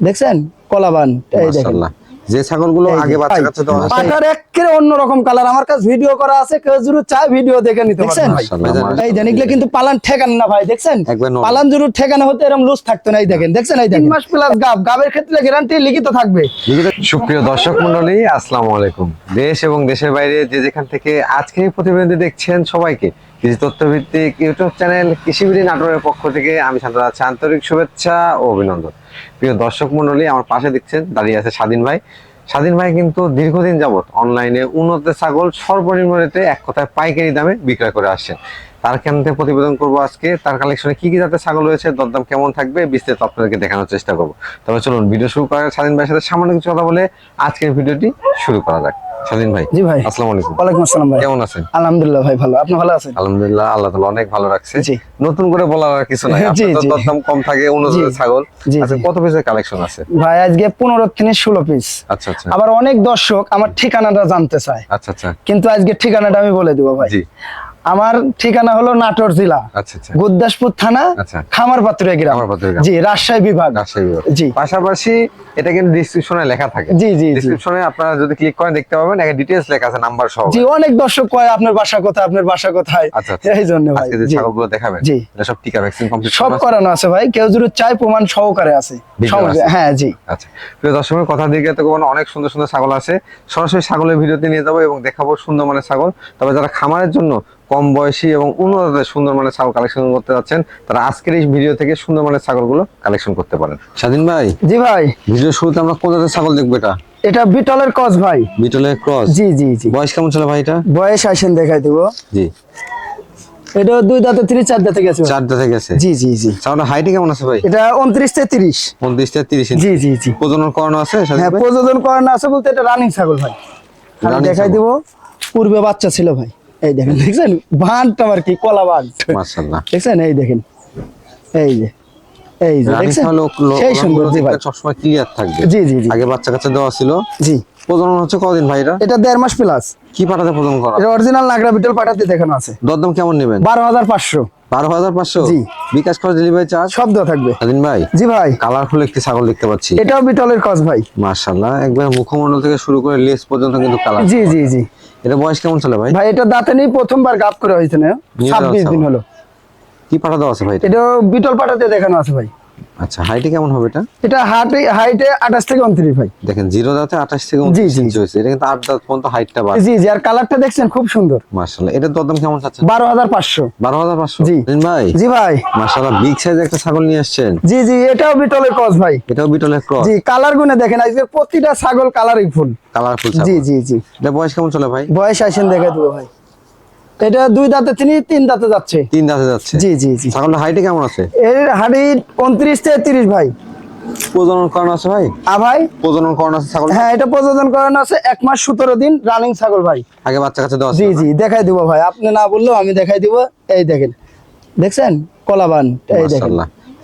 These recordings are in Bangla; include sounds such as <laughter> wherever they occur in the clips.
দেখছেন? কলাবান। এই দেখেন। যে ছাগলগুলো আগে বাচ্চা কাচ্চা দেওয়া আছে একেবারে অন্যরকম কালার আমার কাছে ভিডিও করা আছে কেউ যদি চায় ভিডিও দেখে নিতে দেখছেন? এই দেখেন এগুলো কিন্তু পালান ঠেকান না ভাই দেখছেন? পালান যদি ঠেকানো হতো এরকম লুজ থাকতো না এই দেখেন দেখছেন এই দেখেন? তিন মাস প্লাস গাব গাবের ক্ষেত্রে গ্যারান্টি লিখিত থাকবে। সুপ্রিয় দর্শক মন্ডলী আসসালামু আলাইকুম। দেশ এবং দেশের বাইরে যে যেখান থেকে আজকে এই প্রতিবেদনটি দেখছেন সবাইকে কৃষি তথ্যভিত্তিক ইউটিউব চ্যানেল কৃষিবিড়ি নাটোরের পক্ষ থেকে আমি শান্ত আছি আন্তরিক শুভেচ্ছা ও অভিনন্দন। প্রিয় দর্শক মন্ডলী আমার পাশে দেখছেন দাঁড়িয়ে আছে স্বাধীন ভাই। স্বাধীন ভাই কিন্তু দীর্ঘদিন যাবৎ অনলাইনে উন্নত ছাগল সর্বনিম্ন রেটে এক কথায় পাইকারি দামে বিক্রয় করে আসছেন। তার কেন্দ্রে প্রতিবেদন করব আজকে? তার কালেকশনে কি কি জাতের ছাগল রয়েছে? দরদাম কেমন থাকবে? বিস্তারিত আপনাদেরকে দেখানোর চেষ্টা করব। তবে চলুন ভিডিও শুরু করার স্বাধীন ভাইয়ের সাথে সামান্য কিছু কথা বলে আজকের ভিডিওটি শুরু করা যাক। স্বাধীন ভাই জি ভাই। আসসালামু আলাইকুম। ওয়ালাইকুম আসসালাম ভাই। কেমন আছেন? আলহামদুলিল্লাহ ভাই ভালো। আপনি ভালো আছেন? আলহামদুলিল্লাহ আল্লাহ তাআলা অনেক ভালো রাখছে। জি। নতুন করে বলার কিছু নাই। <laughs> আপনাদের তো দাম কম থাকে উন্নত জি। ছাগল। আচ্ছা কত পিসের কালেকশন আছে? ভাই আজকে পনেরো থেকে ষোলো পিস আচ্ছা আচ্ছা। আবার অনেক দর্শক আমার ঠিকানাটা জানতে চায়। আচ্ছা আচ্ছা। কিন্তু আজকে ঠিকানাটা আমি বলে দেব ভাই। জি। আমার ঠিকানা হলো নাটোর জেলা আচ্ছা আচ্ছা থানা আচ্ছা। খামারপাত্রিয়া গ্রাম জি রাজশাহী বিভাগ। জি। পাশাপাশি এটা কিন্তু ডিসক্রিপশনে লেখা থাকে জি, জি। ডিসক্রিপশনে আপনারা যদি ক্লিক করেন দেখতে পাবেন একটা ডিটেইলস লেখা আছে নাম্বার সহ জি অনেক দর্শক কয় আপনার বাসা কোথায় আপনার বাসা কোথায় এই জন্য ভাই আজকে যে। ছাগলগুলো দেখাবেন জি। এটা সব টিকা ভ্যাকসিন কমপ্লিট সব করানো আছে ভাই কেউ যদি চাই প্রমাণ সহকারে আছে। হ্যাঁ জি আচ্ছা প্রিয় দর্শকের কথা দিকে তো কোনো অনেক সুন্দর সুন্দর ছাগল আছে সরাসরি ছাগলের ভিডিওতে নিয়ে যাব এবং দেখাবো সুন্দর মানের ছাগল তবে যারা খামারের জন্য কম বয়সী এবং উন্নত সুন্দর মানের ছাগল কালেকশন করতে যাচ্ছেন তারা আজকের এই ভিডিও থেকে সুন্দর মানের ছাগলগুলো কালেকশন করতে পারেন। স্বাধীন ভাই? জি ভাই। ভিডিও শুরুতে আমরা কোন জাতের ছাগল দেখব এটা? এটা বিটলের কস ভাই। বিটলের ক্রস জি জি জি। বয়স কেমন ছিল ভাই এটা? বয়স আসেন দেখাই দেবো। জি। এটা দুই দাঁতে তিরিশ চার দাঁতে গেছে। চার দাঁতে গেছে? জি জি জি। ছাগলের হাইটে কেমন আছে ভাই? এটা উনত্রিশ থেকে তিরিশ। উনত্রিশ থেকে তিরিশ জি জি জি। প্রজনন করানো আছে হ্যাঁ? প্রযোজন করানো আছে বলতে এটা রানিং ছাগল ভাই। দেখাই। দিব পূর্বে বাচ্চা ছিল ভাই। এই দেখেন দেখছেন? আর কি? কলা মাশাআল্লাহ। দেখছেন? এই দেখেন। এই যে এই যে দেখছেন? সেই সুন্দর লোমগুলো জি ভাই সবসময় ক্লিয়ার থাকবে। জি জি জি। আগে বাচ্চা কাচ্চা দেওয়া ছিল। জি। প্রজনন হচ্ছে কদিন ভাই এটা এটা দেড় মাস প্লাস কি পাঠাতে প্রজনন করা? এটা অরিজিনাল নাগরা বিটল পাঠাতে দেখানো আছে। দরদাম কেমন নেবেন? বারো হাজার পাঁচশো। বারো হাজার পাঁচশো? জি। বিকাশ খরচ ডেলিভারি চার্জ শব্দ থাকবে। স্বাধীন ভাই জি ভাই। কালারফুল একটি ছাগল দেখতে পাচ্ছি। এটাও বিটলের ভাই। একবার মুখমণ্ডল থেকে শুরু করে লেস পর্যন্ত কিন্তু কালার জি জি জি। এটা বয়স কেমন চলে ভাই? ভাই এটা দাঁতে নেই প্রথমবার গাপ করে হয়েছে না নিয়ে ছাব্বিশ যাওয়া দিন হলো। কি পাঠা দেওয়া আছে ভাই এটা? বিটল পাঠাতে দেখানো আছে ভাই। আচ্ছা হাইটে কেমন হবে এটা? এটা হাটে হাইটে আঠাশ থেকে উনত্রিশ ভাই। দেখেন জিরো দাঁতে আঠাশ থেকে জি, উনত্রিশ জি। ইঞ্চি হয়েছে। এটা কিন্তু আট দাঁত পর্যন্ত হাইটটা বাড়ে জি জি আর কালারটা দেখছেন খুব সুন্দর। মার্শাল্লাহ এটার দরদাম কেমন চাচ্ছেন? বারো হাজার পাঁচশো। বারো হাজার পাঁচশো? জি। স্বাধীন ভাই? জি ভাই। মার্শাল্লাহ বিগ সাইজ একটা ছাগল নিয়ে আসছেন। জি জি এটাও বিটলের কস ভাই। এটাও বিটলের ক্রস জি কালার গুনে দেখেন আজকে প্রতিটা ছাগল কালারই ফুল কালারফুল জি জি জি। এটা বয়স কেমন চলে ভাই? বয়স আসেন দেখে দেবো ভাই। এটা দুই দাঁতে তিনি তিন দাঁতে যাচ্ছে। তিন দাঁতে যাচ্ছে? জি জি জি। ছাগলটা হাইটে কেমন আছে? এর হাড়ি উনত্রিশ থেকে তিরিশ ভাই। প্রজনন করানো আছে ভাই? আ ভাই? প্রজনন করানো আছে ছাগল? হ্যাঁ এটা প্রজনন করানো আছে এক মাস সতেরো দিন রানিং ছাগল ভাই। আগে বাচ্চা কাছে দেওয়া জি জি দেখাই দিব ভাই। আপনি না বললেও আমি দেখাই দিব। এই দেখেন দেখছেন? কলাবান। এই দেখেন।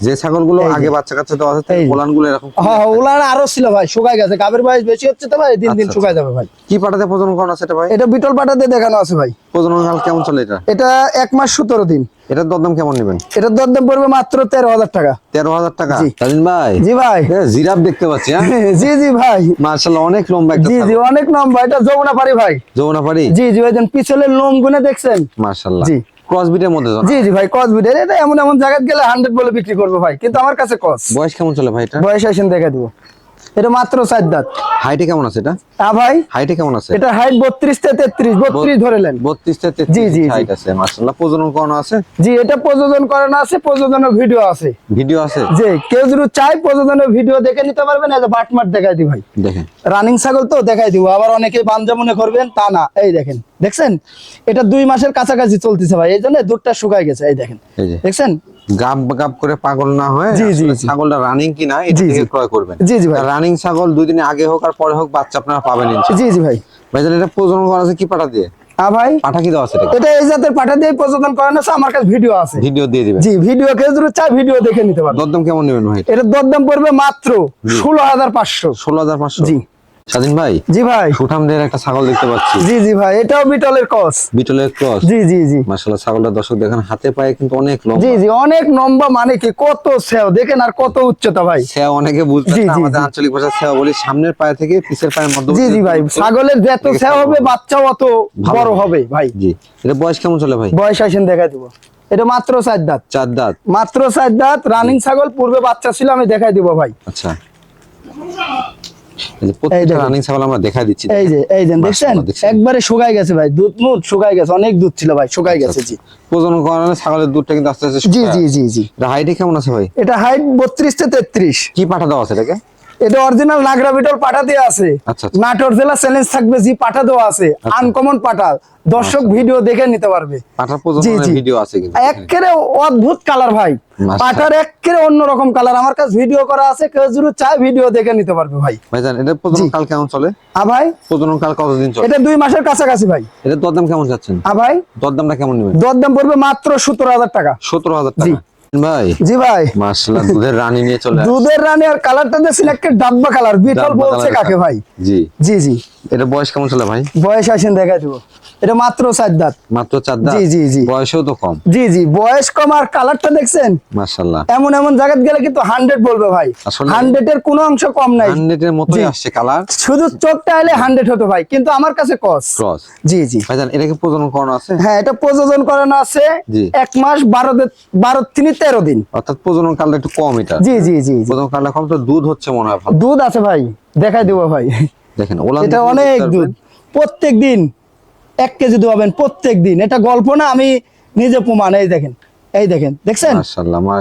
যে ছাগলগুলো। আগে বাচ্চা কাছে দেওয়া আছে এই যে। পোলানগুলো এরকম হ্যাঁ হ্যাঁ, ওলার আরও ছিল ভাই শুকাই গেছে। গাবের বয়স বেশি হচ্ছে তো ভাই দিন দিন আচ্ছা, শুকাই যাবে ভাই। কি পাঠাতে প্রজনন করানো আছে এটা ভাই? এটা বিটল পাটাতে দেখানো আছে ভাই। প্রজনন কাল কেমন চলে এটা? এটা এক মাস সতেরো দিন। এটার দরদাম কেমন নেবেন? এটার দরদাম পড়বে মাত্র তেরো হাজার টাকা। তেরো হাজার টাকা। ভাই। জি ভাই। জিরাফ দেখতে পাচ্ছি হ্যাঁ? <laughs> জি জি ভাই। মার্শাল্লাহ অনেক লম্বা জি জি অনেক লম্বা। এটা যমুনা পারি ভাই। যমুনা পারি জি জি ওই যে পিছলের লোম গুনে দেখছেন? মার্শাল্লাহ জি। ক্রস বিটের মধ্যে জি জি ভাই ক্রসবিটের এটা এমন এমন জায়গায় গেলে হান্ড্রেড বলে বিক্রি করব ভাই। কিন্তু আমার কাছে কস বয়স কেমন চলে ভাই এটা? বয়স আসেন দেখা দিব। এটা মাত্র চার দাঁত। হাইটে কেমন আছে এটা? হ্যাঁ ভাই হাইটে কেমন আছে? এটা হাইট বত্রিশ থেকে তেত্রিশ বত্রিশ ধরেলেন বত্রিশ থেকে জি, জি, জি। হাইট আছে মার্শাল্লাহ প্রজনন করানো আছে? জি এটা প্রযোজন করানো আছে প্রযোজনের ভিডিও আছে। ভিডিও আছে? যে কেউ যদি চাই প্রযোজনের ভিডিও দেখে নিতে পারবেন এই যে বাটমাট দেখাই দি ভাই। দেখেন। রানিং ছাগল তো দেখাই দিব আবার অনেকে বাঞ্জা মনে করবেন তা না এই দেখেন দেখছেন? এটা দুই মাসের কাছাকাছি চলতেছে ভাই এই জন্য দুধটা শুকায় গেছে এই দেখেন। এই দেখছেন? গাব গাব করে পাগল না হয় জি, জি, ছাগলটা রানিং কিনা এটা থেকে ক্রয় করবেন। জি, জি ভাই। রানিং ছাগল দুই দিনে আগে হোক আর পরে হোক বাচ্চা আপনারা পাবেন জি জি ভাই। ভাই তাহলে এটা প্রজনন করা আছে কি পাঠা দিয়ে? হ্যাঁ ভাই পাঠা কি দেওয়া আছে এটা এটা এই জাতের পাঠা দিয়ে প্রযোজন করানো আছে আমার কাছে ভিডিও আছে। ভিডিও দিয়ে দিবেন। জি ভিডিও কেউ যদি চাই ভিডিও দেখে নিতে পারবেন দরদাম কেমন নেবেন ভাই এটার দরদাম পড়বে মাত্র ষোলো হাজার পাঁচশো। ষোলো হাজার পাঁচশো? জি। স্বাধীন ভাই? জি ভাই। সুঠামদের একটা ছাগল দেখতে পাচ্ছি। জি জি ভাই এটাও বিটলের কস বিটলের ক্রস? জি জি জি। মাশাআল্লাহ ছাগলটা দর্শক দেখেন হাতে পায়ে কিন্তু অনেক লম্বা। জি জি অনেক লম্বা মানে কি কত সেও দেখেন আর কত উচ্চতা ভাই। সেয়া অনেকে বুঝতে জি, আমাদের আঞ্চলিক ভাষা সেয়া বলি সামনের পায়ে থেকে পিছের পায়ের মধ্যে জি জি ভাই ছাগলের যত সেও হবে ভালো। বাচ্চাও অত বড় হবে। ভাই। জি এটা বয়স কেমন চলে ভাই? বয়স আসেন দেখা দিব। এটা মাত্র চার দাঁত। চার দাঁত। মাত্র চার দাঁত রানিং ছাগল পূর্বে বাচ্চা ছিল আমি দেখাই দিব ভাই। আচ্ছা। প্রত্যেকটা। রানিং ছাগল আমরা দেখা দিচ্ছি এই যে এই যে দেখছেন? একবারে শুকাই গেছে ভাই দুধ মুধ শুকাই গেছে অনেক দুধ ছিল ভাই শুকাই গেছে জি। প্রজনন করানো ছাগলের দুধটা কিন্তু আস্তে আস্তে জি জি জি হাইটে কেমন আছে ভাই? এটা হাইট বত্রিশ থেকে তেত্রিশ। কি পাঠা দেওয়া আছে এটাকে? এটা অরিজিনাল নাগরা বিটল আছে। আচ্ছা, আচ্ছা। নাটোর জেলা চ্যালেঞ্জ থাকবে জি দেওয়া আছে। আনকমন পাঠা। দর্শক ভিডিও দেখে নিতে পারবে। ভিডিও আছে একেবারে অদ্ভুত কালার ভাই। পাটার একেবারে অন্যরকম কালার আমার কাছে ভিডিও করা আছে কেউ যদি চায় ভিডিও দেখে নিতে পারবে ভাই। ভাইজান এটা প্রজনন কাল কেমন চলে? আ ভাই? প্রজনন কাল কতদিন চলে? এটা দুই মাসের কাছাকাছি ভাই। এটা দরদাম কেমন যাচ্ছেন? আ ভাই? দরদামটা কেমন নেবেন? দরদাম পড়বে মাত্র সতেরো হাজার টাকা। সতেরো হাজার জি। টাকা ভাই? জি ভাই। মাশাআল্লাহ দুধের রানী নিয়ে চলে দুধের রানী আর কালারটা সিলেক্টেড ডাব্বা কালার বিটল বলছে কাকে ভাই? জি। জি জি। এটা বয়স কেমন চলে ভাই? বয়স আসেন দেখা দিব। এটা মাত্র চার দাঁত। মাত্র চার দাঁত? জি, জি, জি। বয়সও তো কম। জি জি বয়স কম আর কালারটা দেখছেন? মাশাআল্লাহ। এমন এমন জায়গায় গেলে কিন্তু হান্ড্রেড বলবে ভাই। আসলে- হান্ড্রেড এর কোনো অংশ কম নাই। হান্ড্রেডের মতোই জি। আসছে কালার। শুধু চোখটা এলে হান্ড্রেড হতো ভাই কিন্তু আমার কাছে কস ক্রস জি জি। ভাইজান এটা কি প্রজনন করানো আছে? হ্যাঁ এটা প্রযোজন করানো আছে এক মাস বারো দে- বারো তিনি তেরো দিন। অর্থাৎ প্রজনন কালটা একটু কম এটা। জি জি জি জি। প্রজনন কালটা কম তো দুধ হচ্ছে মনে হয় দুধ আছে ভাই দেখাই দিব ভাই। দেখেন ওলান এটা অনেক দুধ। প্রত্যেক দিন এক কেজি দোয়াবেন প্রত্যেক দিন। এটা গল্প না আমি নিজে প্রমাণ। এই দেখেন এই দেখেন দেখছেন?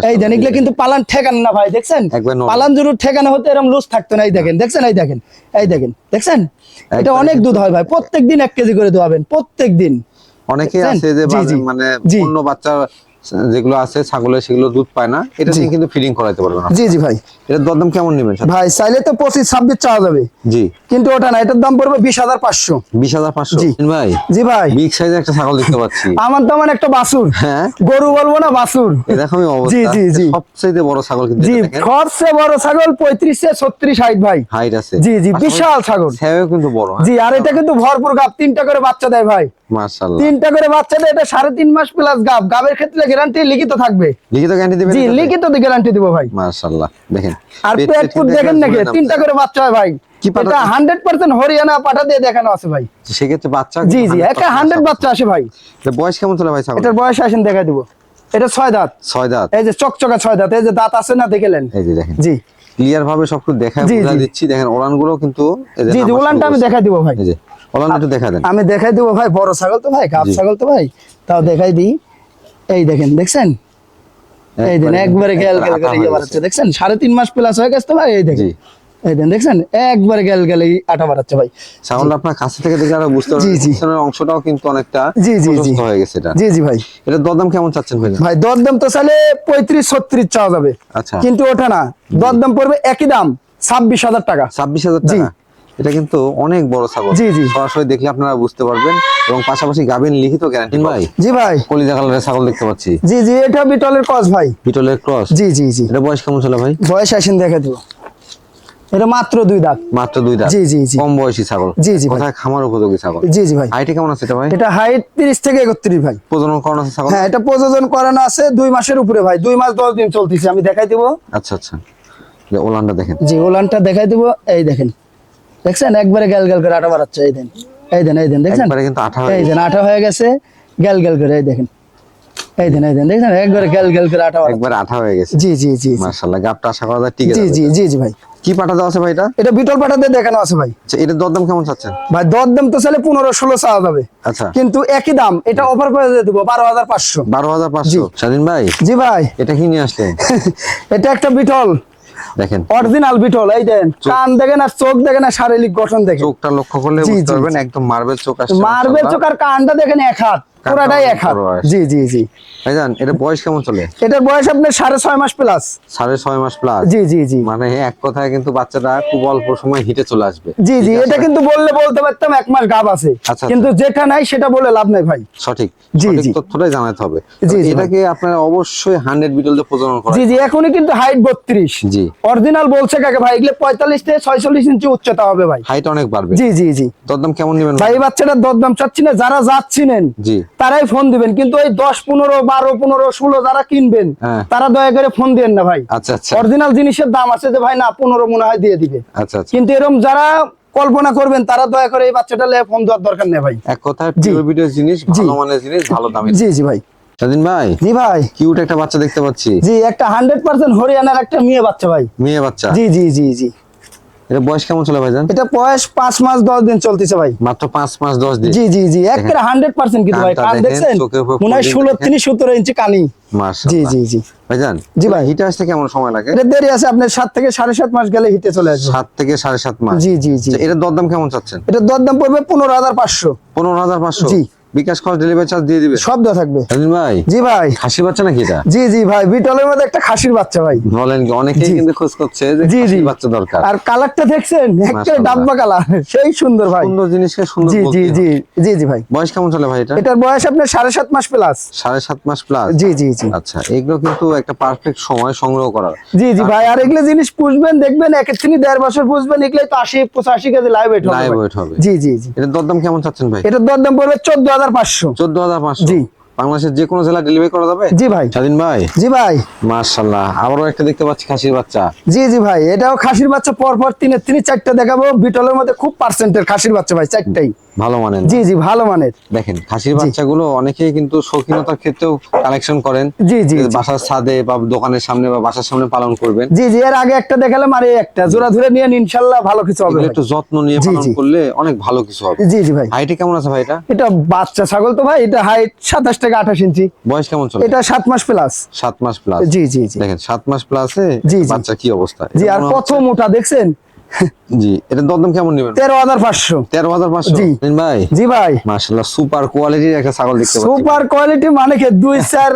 এই এগুলো কিন্তু পালান ঠেকান না ভাই দেখছেন? পালান ঠেকানো হতো এরকম লুজ থাকতো না এই দেখেন দেখছেন? এই দেখেন এই দেখেন দেখছেন? এটা অনেক দুধ হয় ভাই প্রত্যেক দিন এক কেজি করে দোয়াবেন প্রত্যেক দিন। অনেকে আছে যে। মানে। অন্য বাচ্চা যেগুলো আছে ছাগলের সেগুলো দুধ পায় না। এটা। দিয়ে কিন্তু ফিডিং করাইতে পারবে না। জি জি ভাই। এটার দরদাম কেমন নেবেন ভাই চাইলে তো পঁচিশ ছাব্বিশ চাওয়া যাবে। জি। কিন্তু ওটা না এটার দাম পড়বে বিশ হাজার পাঁচশো। বিশ হাজার পাঁচশো? জি। ভাই? জি ভাই। বিগ সাইজের একটা ছাগল দেখতে পাচ্ছি। আমার তেমন একটা বাসুর। হ্যাঁ? গরু বলব না বাসুর। এরকমই অবস্থা। জি, জি, জি। সবচেয়ে বড় ছাগল কিন্তু জি সবচেয়ে বড় ছাগল পঁয়ত্রিশ থেকে ছত্রিশ হাইট ভাই। হাইট আছে। জি, জি, বিশাল ছাগল। সেও কিন্তু বড় হ্যাঁ? জি আর এটা কিন্তু ভরপুর গাব তিনটা করে বাচ্চা দেয় ভাই। মাশাআল্লাহ। তিনটা করে বাচ্চা দেয় এটা সাড়ে তিন মাস প্লাস গাব। গাবের ক্ষেত্রে গ্যারান্টি লিখিত থাকবে। লিখিত গ্যারান্টি দিবেন জি? লিখিত গ্যারান্টি দিব ভাই। মাশাআল্লাহ দেখেন। আর পেট ফুট দেখেন নাকি? তিনটা করে বাচ্চা হয় ভাই। এটা আছে? হান্ড্রেড পার্সেন্ট হরিয়ানা পাঠা দিয়ে দেখানো আছে ভাই। সেক্ষেত্রে বাচ্চা জি কিন্তু জি 100% একটা হান্ড্রেড ছাগল। বাচ্চা আসে ভাই। এটা বয়স কেমন চলে ভাই এটার বয়স আসেন দেখা দিব। এটা ছয় দাঁত। ছয় দাঁত। এই যে চকচকা ছয় দাঁত। এই যে দাঁত আছে না দেখেলেন এই যে দেখেন। জি। ক্লিয়ার ভাবে সবকিছু বুঝা দিচ্ছি। দেখেন ওলানগুলো কিন্তু জি জি নামাজ আমি দেখাই দিব ভাই। করছে। ওলান একটু দেখা দেন। আমি দেখাই দিব ভাই বড় ছাগল তো ভাই গাব ছাগল তো ভাই। তাও দেখাই দিই। এই দেখেন দেখছেন? এই দেন একবারে গেল গেল করে ইয়ে বাড়াচ্ছে দেখছেন? সাড়ে তিন মাস প্লাস হয়ে গেছে তো ভাই এই দেখেন। এই দেন দেখছেন? একবারে গেল গেল আটা বাড়াচ্ছে ভাই। ছাগলটা আপনার কাছে থেকে আরও বুঝতে পারবেন। পিছনের অংশটাও কিন্তু অনেকটা জি, জি, জি। হয়ে গেছে এটা। জি জি ভাই। এটা দরদাম কেমন চাচ্ছেন ভাই ভাই দরদাম তো চাইলে পঁয়ত্রিশ ছত্রিশ চাওয়া যাবে। আচ্ছা। কিন্তু ওঠা না। দরদাম পড়বে একই দাম ছাব্বিশ হাজার টাকা। ছাব্বিশ হাজার জি। টাকা? এটা কিন্তু অনেক বড় ছাগল। জি, জি। সরাসরি দেখলে আপনারা বুঝতে পারবেন এবং পাশাপাশি গাবেন লিখিত গ্যারান্টি ভাই। জি ভাই। কলিজা কালারের ছাগল দেখতে পাচ্ছি। জি জি এটা বিটলের ক্রস ভাই। বিটলের ক্রস জি জি জি। এটা বয়স কেমন ছিল ভাই? বয়স আসেন দেখে দেবো। এটা মাত্র দুই দাঁত। মাত্র দুই দাঁত। জি, জি, জি। কম বয়সী ছাগল। জি, জি ভাই। কোথায় খামার উপযোগী ছাগল। জি জি ভাই। হাইটে কেমন আছে এটা ভাই? এটা হাইট তিরিশ থেকে একত্রিশ ভাই। প্রজনন করানো আছে ছাগল? হ্যাঁ এটা প্রযোজন করানো আছে দুই মাসের উপরে ভাই। দুই মাস দশ দিন চলতেছে। আমি দেখাই দিব। আচ্ছা আচ্ছা। ওলানটা দেখেন। জি ওলানটা দেখাই দিব। এই দেখেন। দেখছেন? একবারে গ্যাল গ্যাল করে আটা বাড়াচ্ছে এই দেন। এই দেন এই দেন দেখছেন? একবারে কিন্তু আঠা এই দেন আটা হয়ে গেছে গ্যাল গ্যাল করে এই দেখেন। এই দেন এই দেন দেখছেন? একবারে গ্যাল গ্যাল করে আটা একবার আঠা হয়ে গেছে। জি জি জি। মাশাআল্লাহ গাবটা আশা করা যায় ঠিক আছে জি জি জি ভাই। কি পাঠা দেওয়া আছে ভাই এটা? এটা বিটল পাটাতে দেখানো আছে ভাই। আচ্ছা এটার দরদাম কেমন চাচ্ছেন? ভাই দর দাম তো চাইলে পনেরো ষোলো চাওয়া যাবে। আচ্ছা। কিন্তু একই দাম এটা অফার করে দিয়ে দেবো বারো হাজার পাঁচশো। বারো হাজার পাঁচশো। স্বাধীন ভাই? জি ভাই। এটা কি নিয়ে আসলেন? <laughs> এটা একটা বিটল। দেখেন। অরিজিনাল বিটল এই দেখেন কান দেখেন আর চোখ দেখেন আর শারীরিক গঠন দেখেন। চোখটা লক্ষ্য করলে বুঝতে পারবেন একদম মার্বেল চোখ আসছে মার্বেল চোখ আর কানটা দেখেন এক হাত। পুরাটাই এক হাত। জি জি জি। ভাইজান এটা বয়স কেমন চলে? এটার বয়স আপনার সাড়ে ছয় মাস প্লাস সাড়ে ছয় মাস প্লাস জি জি জি। মানে এক কথায় কিন্তু বাচ্চাটা খুব অল্প সময় হিটে চলে আসবে। জি জি এটা কিন্তু বললে বলতে পারতাম এক মাস গাব আছে। আচ্ছা। কিন্তু যেটা নাই সেটা বলে লাভ নাই ভাই। সঠিক। জি, জি। তথ্যটাই জানাতে হবে। জি, এটাকে আপনার অবশ্যই হান্ড্রেড বিটল দিয়ে প্রজনন জি জি এখনই কিন্তু হাইট বত্রিশ। জি। অরিজিনাল বলছে কাকে ভাই? এগুলো পঁয়তাল্লিশ থেকে ছয়চল্লিশ ইঞ্চি উচ্চতা হবে ভাই। হাইট অনেক বাড়বে। জি জি জি। দরদাম কেমন নেবেন ভাই বাচ্চাটার দরদাম চাচ্ছি না যারা যাচ্ছিলেন। জি। তারাই ফোন দিবেন। কিন্তু ওই দশ পনেরো বারো পনেরো ষোলো যারা কিনবেন হ্যাঁ। তারা দয়া করে ফোন দিবেন না ভাই। আচ্ছা আচ্ছা। অরিজিনাল জিনিসের দাম আছে যে ভাই না পনেরো মনে হয় দিয়ে দিবে। আচ্ছা আচ্ছা। কিন্তু এরকম যারা কল্পনা করবেন তারা দয়া করে এই বাচ্চাটা লে ফোন দেওয়ার দরকার নেই ভাই। এক। পিওর ভিডিও জিনিস ভালো মানের জিনিস ভালো দামি জি জি ভাই। স্বাধীন ভাই? জি ভাই। কিউট একটা বাচ্চা দেখতে পাচ্ছি। জি একটা হান্ড্রেড পার্সেন্ট হরিয়ানার একটা মেয়ে বাচ্চা ভাই। মেয়ে বাচ্চা? জি জি জি জি। এটা বয়স কেমন চলে ভাইজান? এটা বয়স মাস দশ দিন চলতেছে ভাই। মাত্র মাস দশ দিন। জি জি জি একেবারে কিন্তু ভাই। কান দেখছেন মনে হয় ফুল ষোলো দেখেন। তিনি সতেরো ইঞ্চি কানি। জি জি জি। ভাইজান জি ভাই। হিটে আসতে কেমন সময় লাগে? এটা দেরি আছে আপনার সাত থেকে সাড়ে সাত মাস গেলে হিটে চলে আসবে। থেকে সাড়ে সাত মাস। জি জি জি। আচ্ছা, দরদাম কেমন চাচ্ছেন? এটা দরদাম পড়বে পনেরো হাজার পাঁচশো। পনেরো হাজার পাঁচশো? জি। বিকাশ খরচ ডেলিভারি চার্জ দিয়ে দিবে? শব্দ থাকবে। স্বাধীন ভাই জি ভাই। খাসি বাচ্চা নাকি এটা? জি জি ভাই বিটলের মধ্যে একটা খাসির বাচ্চা ভাই। বলেন কি অনেকেই কিন্তু খোঁজ করছে যে জি, জি। বাচ্চা দরকার। আর কালারটা দেখছেন? একটা ডাব্বা কালার। সেই সুন্দর ভাই। সুন্দর জিনিসকে সুন্দর জি জি জি জি জি ভাই। বয়স কেমন চলে ভাই এটা? এটার বয়স আপনার সাড়ে সাত মাস প্লাস সাড়ে সাত মাস প্লাস জি জি জি। আচ্ছা এগুলো কিন্তু একটা পারফেক্ট সময় সংগ্রহ করার। জি জি ভাই আর এগুলো জিনিস পুষবেন দেখবেন একের থেকে দেড় বছর পুষবেন এগুলো তো আশি পঁচাশি কেজি লাইভ ওয়েট হবে লাইভ ওয়েট হবে। জি জি জি। এটার দরদাম কেমন চাচ্ছেন ভাই? এটার দরদাম পড়বে চোদ্দ হাজার পাঁচশো। চোদ্দ হাজার পাঁচশো। জি। বাংলাদেশের যে কোনো জেলা ডেলিভারি করা যাবে? জি ভাই। স্বাধীন ভাই? জি ভাই। আবারও একটা দেখতে পাচ্ছি খাসির বাচ্চা। জি জি ভাই। এটাও খাসির বাচ্চা পর পর তিনের তিনি চারটা দেখাবো। বিটলের মধ্যে খুব পার্সেন্টের খাসির বাচ্চা ভাই চারটাই। ভালো মানেন জি জি ভালো মানের। দেখেন খাসির বাচ্চাগুলো অনেকেই কিন্তু শৌখিনতার ক্ষেত্রেও কালেকশন করেন। জি জি বাসার ছাদে বা দোকানের সামনে বা বাসার সামনে পালন করবেন। জি জি এর আগে একটা দেখালাম আর এই একটা। জোড়া ধরে নিয়ে নিন, ইনশাল্লাহ ভালো কিছু হবে একটু যত্ন নিয়ে পালন করলে অনেক ভালো কিছু হবে। জি জি ভাই। হাইটে কেমন আছে ভাই এটা? এটা বাচ্চা ছাগল তো ভাই এটা হাইট সাতাশ থেকে আঠাশ ইঞ্চি। বয়স কেমন চলে? এটা সাত মাস প্লাস সাত মাস প্লাস জি জি জি। দেখেন সাত মাস প্লাসে। বাচ্চা কি অবস্থা? জি আর কত হচ্ছে- মোটা দেখছেন? <laughs> জি এটা দরদাম কেমন নেবেন? তেরো হাজার পাঁচশো। তেরো হাজার পাঁচশো? জি। ভাই? জি ভাই। মার্শাল্লাহ সুপার কোয়ালিটির একটা ছাগল দেখতে সুপার কোয়ালিটি মানে কি দুই চার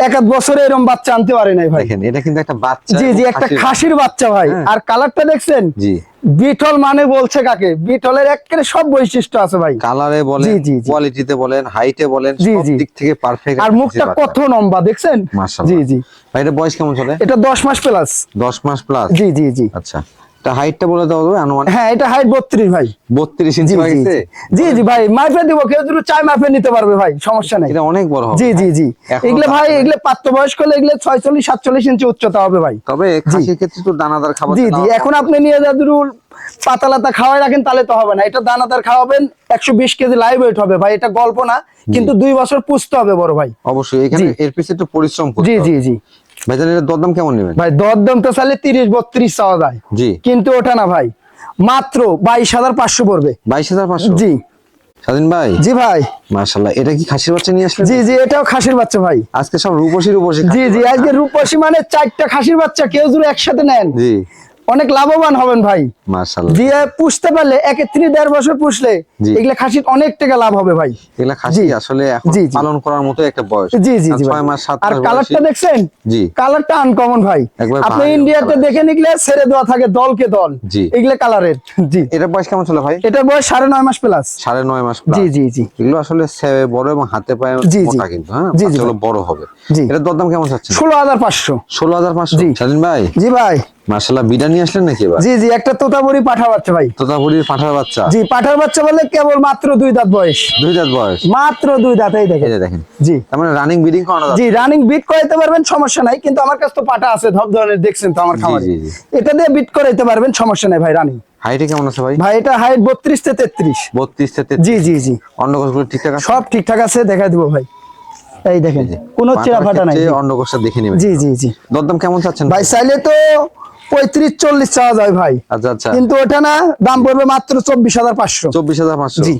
এক বছরে এরকম বাচ্চা আনতে পারে নাই ভাই। দেখেন এটা কিন্তু একটা বাচ্চা জি জি একটা খাসির- বাচ্চা ভাই। হ্যাঁ। আর কালারটা দেখছেন? জি। বিটল মানে বলছে কাকে? বিটলের একেবারে সব বৈশিষ্ট্য আছে ভাই। কালারে বলেন। কোয়ালিটিতে বলেন হাইটে বলেন সব। দিক থেকে পারফেক্ট আর মুখটা কত লম্বা দেখছেন? মাশাআল্লাহ। জি জি। ভাই এটা বয়স কেমন চলে? এটা দশ মাস প্লাস দশ মাস প্লাস জি জি জি। আচ্ছা। তা হাইটটা বলে আনুমানিক হ্যাঁ এটা হাইট বত্রিশ ভাই। বত্রিশ জি ইঞ্চি হয়েছে? জি। জি জি ভাই মাইপে দিব কেউ যদি চাই মাইপে নিতে পারবে ভাই সমস্যা নেই। এটা অনেক বড় হবে জি জি জি। এখনও ভাই দাঁত এগুলো হলে এগুলো ছয়চল্লিশ সাতচল্লিশ ইঞ্চি উচ্চতা হবে ভাই। তবে খাসির ক্ষেত্রে তো দানাদার খাবার জি জি এখন আপনি নিয়ে যা খাওয়াই রাখেন তাহলে তো হবে না। এটা দানাদার খাওয়াবেন একশো বিশ কেজি লাইভ ওয়েট হবে ভাই এটা গল্প না কিন্তু দুই বছর পুষতে হবে বড় ভাই। অবশ্যই এখানে এর পিছনে একটু পরিশ্রম জি জি জি। ভাইজান এর দরদাম কেমন নেবেন? ভাই দরদাম তো চাইলে তিরিশ বত্রিশ চাওয়া যায়। জি। কিন্তু ওটা না ভাই। মাত্র বাইশ হাজার পাঁচশো পড়বে। বাইশ হাজার পাঁচশো? জি। স্বাধীন ভাই? জি ভাই। এটা কি খাসির বাচ্চা নিয়ে আসলেন? জি জি এটাও খাসির বাচ্চা ভাই। আজকে সব রূপসী রূপসী জি জি আজকে রূপসী মানে চারটা খাসির বাচ্চা কেউ একসাথে নেন। জি। অনেক লাভবান হবেন ভাই। দিয়ে পুষতে পারলে একে তিনি দেড় বছর পুষলে। এগুলা খাসির অনেক টাকা লাভ হবে ভাই। এগুলা খাসি আসলে। পালন করার মতো একটা বয়স। জি জি ছয় মাস সাত আর কালারটা দেখছেন? জি। কালারটা আনকমন ভাই। আপনি ইন্ডিয়াতে দেখে নিকলে ছেড়ে দেওয়া থাকে দলকে দল। জি। এগুলো কালারের <laughs> জি। এটা বয়স কেমন ছিল ভাই? এটার বয়স সাড়ে নয় মাস প্লাস সাড়ে নয় মাস জি জি জি। এগুলো আসলে বড় এবং হাতে পায়ে জি। মোটা কিন্তু হ্যাঁ? জি, বড় হবে। জি। এটার দরদাম কেমন চাচ্ছেন? ষোলো হাজার পাঁচশো। ষোলো হাজার পাঁচশো। জি। ভাই? জি ভাই। মার্শাল্লাহ বিডা নিয়ে আসলেন নাকি এবার? জি জি একটা তোতাপুরি পাঠা বাচ্চা ভাই। তোতাপুরির পাঠার বাচ্চা। জি পাঠার বাচ্চা বলে কেবল মাত্র দুই দাঁত বয়স। দুই দাঁত বয়স? মাত্র দুই দাঁত এই দেখেন। যে দেখেন। জি। তার মানে রানিং বিডিং করানো জি রানিং বিট করাইতে পারবেন সমস্যা নাই কিন্তু আমার কাছে তো পাটা আছে সব ধরনের দেখছেন তো আমার খামারে। এটা দিয়ে বিট করাইতে পারবেন সমস্যা নাই ভাই রানিং হাইটে কেমন আছে ভাই? ভাই এটা হাইট বত্রিশ থেকে তেত্রিশ। বত্রিশ থেকে জি জি জি। অন্ডকোষগুলো ঠিকঠাক আছে? সব ঠিকঠাক আছে দেখা দিব ভাই। এই দেখেন কোনো চেরা ফাটা নাই। অন্ডকোষটা দেখে নেবেন। জি জি জি। দরদাম কেমন চাচ্ছেন ভাই? চাইলে তো পঁয়ত্রিশ চল্লিশ চাওয়া যায় ভাই। আচ্ছা আচ্ছা। কিন্তু ওটা না দাম পড়বে মাত্র চব্বিশ হাজার পাঁচশো। চব্বিশ হাজার পাঁচশো। জি।